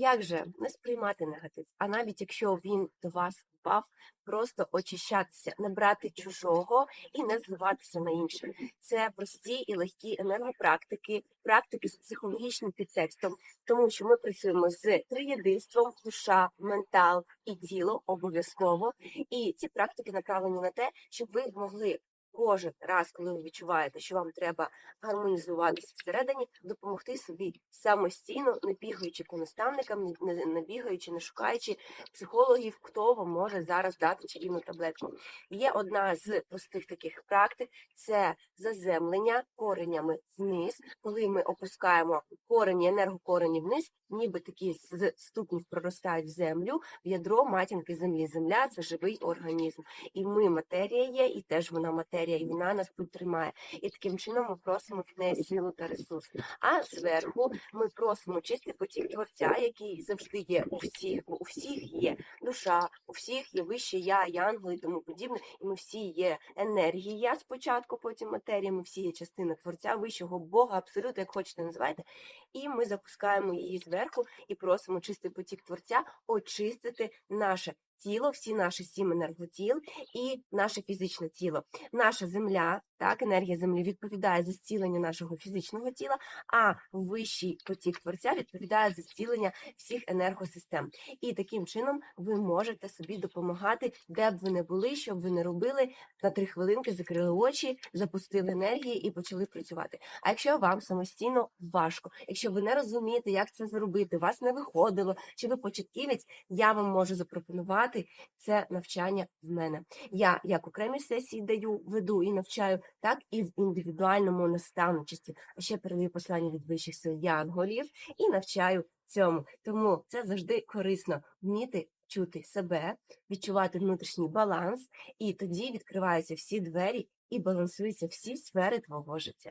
Як же не сприймати негатив? А навіть якщо він до вас впав, просто очищатися, не брати чужого і не зливатися на інших. Це прості і легкі енергопрактики, практики з психологічним підтекстом, тому що ми працюємо з триєдинством, душа, ментал і тіло обов'язково. І ці практики направлені на те, щоб ви могли. Кожен раз, коли ви відчуваєте, що вам треба гармонізуватися всередині, допомогти собі самостійно, не бігаючи по наставникам, не, бігаючи, не шукаючи психологів, хто вам може зараз дати чарівну таблетку. Є одна з простих таких практик це заземлення коренями вниз, коли ми опускаємо корені, енергокорені вниз, ніби такі з ступнів проростають в землю, в ядро матінки землі. Земля це живий організм. І ми матерія є, і теж вона матерія, і вона нас тут тримає. І таким чином ми просимо в неї силу та ресурс. А зверху ми просимо чистий потік творця, який завжди є у всіх, бо у всіх є душа, у всіх є вище я, янгли і тому подібне. І ми всі є енергія спочатку, потім матерія. Ми всі є частина творця, вищого Бога, абсолютно, як хочете називайте. І ми запускаємо її зверху і просимо чистий потік творця очистити наше. Тіло, всі наші сім енерготіл і наше фізичне тіло. Наша земля, так, енергія землі відповідає за зцілення нашого фізичного тіла, а вищий потік творця відповідає за зцілення всіх енергосистем. І таким чином ви можете собі допомагати, де б ви не були, що б ви не робили. На три хвилинки закрили очі, запустили енергії і почали працювати. А якщо вам самостійно важко, якщо ви не розумієте, як це зробити, вас не виходило, чи ви початківець, я вам можу запропонувати це навчання в мене. Я як окремі сесії даю, веду і навчаю, так і в індивідуальному наставничості. А ще передаю послання від вищих сил янголів і навчаю цьому. Тому це завжди корисно вміти чути себе, відчувати внутрішній баланс, і тоді відкриваються всі двері і балансуються всі сфери твого життя.